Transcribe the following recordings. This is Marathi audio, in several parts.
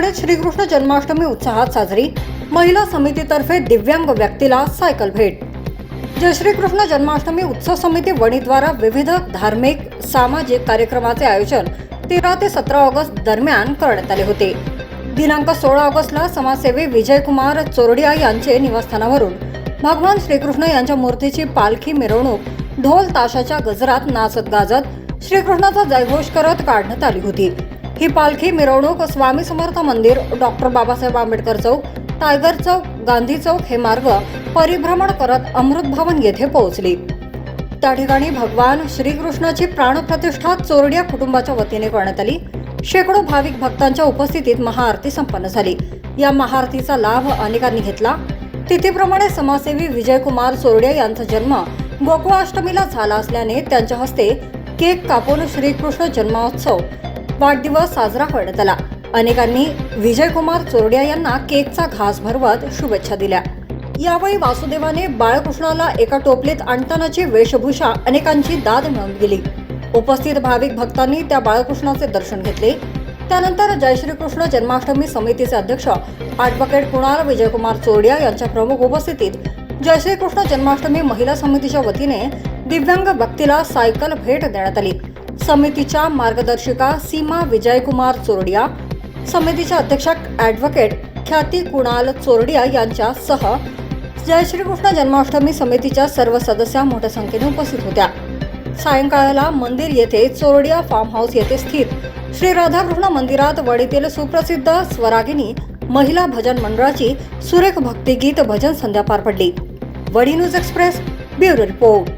वडीत श्रीकृष्ण जन्माष्टमी उत्साहात साजरी. महिला समितीतर्फे दिव्यांग व्यक्तीला सायकल भेट. जय श्रीकृष्ण जन्माष्टमी उत्सव समिती वणीद्वारा विविध धार्मिक सामाजिक कार्यक्रमाचे आयोजन तेरा ते सतरा ऑगस्ट दरम्यान करण्यात आले होते. दिनांक सोळा ऑगस्टला समाजसेवी विजयकुमार चोरडिया यांचे निवासस्थानावरून भगवान श्रीकृष्ण यांच्या मूर्तीची पालखी मिरवणूक ढोल ताशाच्या गजरात नाचत गाजत श्रीकृष्णाचा जयघोष करत काढण्यात आली होती. ही पालखी मिरवणूक स्वामी समर्थ मंदिर डॉक्टर बाबासाहेब आंबेडकर चौक टायगर चौक गांधी चौक हे मार्ग परिभ्रमण करत अमृत भवन येथे पोहोचली. त्या ठिकाणी भगवान श्रीकृष्णाची प्राणप्रतिष्ठा चोरडिया कुटुंबाच्या वतीने करण्यात आली. शेकडो भाविक भक्तांच्या उपस्थितीत महाआरती संपन्न झाली. या महाआरतीचा लाभ अनेकांनी घेतला. तिथीप्रमाणे समाजसेवी विजयकुमार चोरडिया यांचा जन्म गोकुळाष्टमीला झाला असल्याने त्यांच्या हस्ते केक कापून श्रीकृष्ण जन्मोत्सव वाढदिवस साजरा करण्यात आला. अनेकांनी विजयकुमार चोरडिया यांना केकचा घास भरवत शुभेच्छा दिल्या. यावेळी वासुदेवाने बाळकृष्णाला एका टोपलीत आणतानाची वेशभूषा अनेकांची दाद मिळवून दिली. उपस्थित भाविक भक्तांनी त्या बाळकृष्णाचे दर्शन घेतले. त्यानंतर जयश्रीकृष्ण जन्माष्टमी समितीचे अध्यक्ष ॲडव्होकेट कुणाल विजयकुमार चोरडिया यांच्या प्रमुख उपस्थितीत जयश्रीकृष्ण जन्माष्टमी महिला समितीच्या वतीने दिव्यांग व्यक्तीला सायकल भेट देण्यात आली. समितीच्या मार्गदर्शिका सीमा विजयकुमार चोरडिया समितीच्या अध्यक्षा ॲडव्होकेट ख्याती कुणाल चोरडिया यांच्यासह जय श्रीकृष्ण जन्माष्टमी समितीच्या सर्व सदस्या मोठ्या संख्येने उपस्थित होत्या. सायंकाळला मंदिर येथे चोरडिया फार्म हाऊस येथे स्थित श्री राधाकृष्ण मंदिरात वडीतील सुप्रसिद्ध स्वरागिनी महिला भजन मंडळाची सुरेख भक्तिगीत भजन संध्या पार पडली. वडी news express bureau report.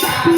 Yeah.